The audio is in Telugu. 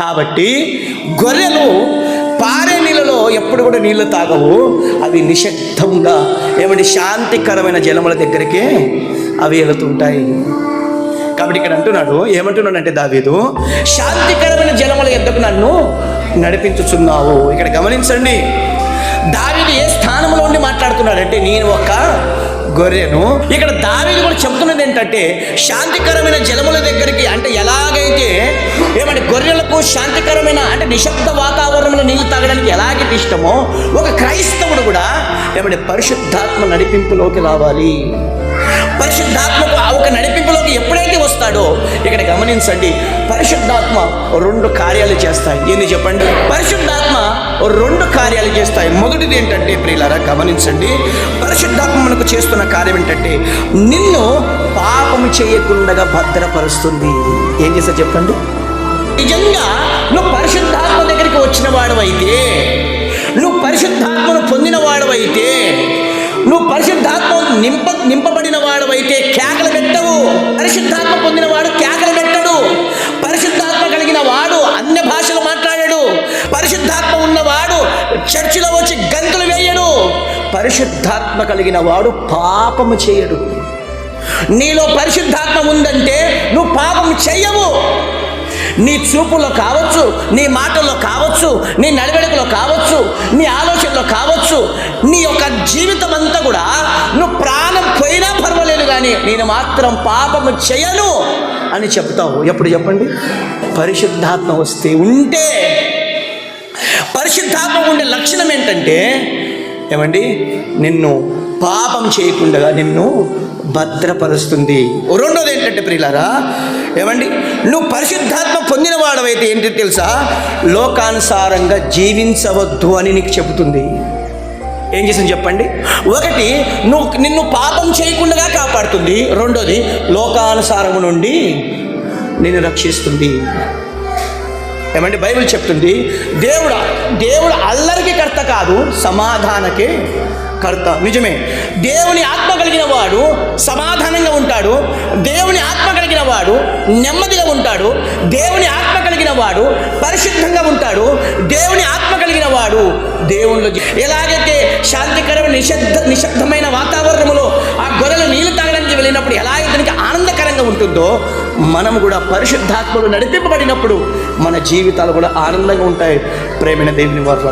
కాబట్టి గొర్రెలు పారే నీళ్ళలో ఎప్పుడు కూడా నీళ్ళు తాగవు. అవి నిశ్శబ్దంగా ఏమంటే శాంతికరమైన జలముల దగ్గరికే అవి వెళుతుంటాయి. కాబట్టి ఇక్కడ అంటున్నాడు ఏమంటున్నాడంటే దావీదు శాంతికరమైన జలముల ఎద్దకు నన్ను నడిపించుచున్నావు. ఇక్కడ గమనించండి దావీదు ఏ స్థానంలో ఉండి మాట్లాడుతున్నాడంటే నేను ఒక గొర్రెను. ఇక్కడ దావీదు కూడా చెప్తున్నది ఏంటంటే శాంతికరమైన జలముల దగ్గరికి అంటే ఎలాగైతే అటువంటి గొర్రెలకు శాంతికరమైన అంటే నిశ్శబ్ద వాతావరణంలో నీళ్ళు తాగడానికి ఎలాగైతే ఇష్టమో ఒక క్రైస్తవుడు కూడా ఏమంటే పరిశుద్ధాత్మ నడిపింపులోకి రావాలి. పరిశుద్ధాత్మకు ఆ ఒక నడిపింపులోకి ఎప్పుడైతే వస్తాడో ఇక్కడ గమనించండి పరిశుద్ధాత్మ రెండు కార్యాలు చేస్తాయి. ఏంది చెప్పండి? పరిశుద్ధాత్మ రెండు కార్యాలు చేస్తాయి. మొదటిది ఏంటంటే ప్రియులారా గమనించండి పరిశుద్ధాత్మ మనకు చేస్తున్న కార్యం ఏంటంటే నిన్ను పాపం చేయకుండా భద్రపరుస్తుంది. ఏం చేస్తా చెప్పండి? నిజంగా నువ్వు పరిశుద్ధాత్మ దగ్గరికి వచ్చిన వాడవైతే నువ్వు పరిశుద్ధాత్మను పొందిన వాడవైతే నువ్వు పరిశుద్ధాత్మ నింప నింపబడిన వాడవైతే కేకలు పెట్టవు. పరిశుద్ధాత్మ పొందిన వాడు కేకలు పెట్టడు. పరిశుద్ధాత్మ కలిగిన వాడు అన్య భాషలు మాట్లాడాడు. పరిశుద్ధాత్మ ఉన్నవాడు చర్చిలో వచ్చి గంతులు వేయడు. పరిశుద్ధాత్మ కలిగిన వాడు పాపము చేయడు. నీలో పరిశుద్ధాత్మ ఉంది నీ చూపులో కావచ్చు నీ మాటల్లో కావచ్చు నీ నడవడికలో కావచ్చు నీ ఆలోచనలో కావచ్చు నీ యొక్క జీవితం అంతా కూడా నువ్వు ప్రాణం పోయినా పర్వాలేదు కానీ నేను మాత్రం పాపము చేయను అని చెప్తావు. ఎప్పుడు చెప్పండి? పరిశుద్ధాత్మ వస్తే ఉంటే. పరిశుద్ధాత్మ ఉండే లక్షణం ఏంటంటే ఏమండి? నిన్ను పాపం చేయకుండా నిన్ను భద్రపరుస్తుంది. రెండోది ఏంటంటే ప్రియులారా ఏమండి? నువ్వు పరిశుద్ధాత్మ పొందినవాడవైతే ఏంటి తెలుసా? లోకానుసారంగా జీవించవద్దు అని నీకు చెబుతుంది. ఏం చేసింది చెప్పండి? ఒకటి నువ్వు నిన్ను పాపం చేయకుండా కాపాడుతుంది. రెండోది లోకానుసారము నుండి నిన్ను రక్షిస్తుంది. ఏమంటే బైబిల్ చెప్తుంది దేవుడు దేవుడు అల్లరికి కర్త కాదు సమాధానకే కర్త. నిజమే. దేవుని ఆత్మ కలిగిన వాడు సమాధానం సమాధానంగా ఉంటాడు దేవుని ఆత్మ కలిగిన వాడు నెమ్మదిగా ఉంటాడు దేవుని ఆత్మ కలిగిన వాడు పరిశుద్ధంగా ఉంటాడు దేవుని ఆత్మ కలిగిన వాడు దేవుళ్ళు ఎలాగైతే శాంతికరమైన నిశ్శబ్ద నిశ్శబ్దమైన వాతావరణంలో ఆ గొర్రెలు నీళ్ళు తాగడానికి వెళ్ళినప్పుడు ఎలా ఇతనికి ఆనందకరంగా ఉంటుందో మనం కూడా పరిశుద్ధాత్మలు నడిపింపబడినప్పుడు మన జీవితాలు కూడా ఆనందంగా ఉంటాయి. ప్రేమైన దేవుని వల్ల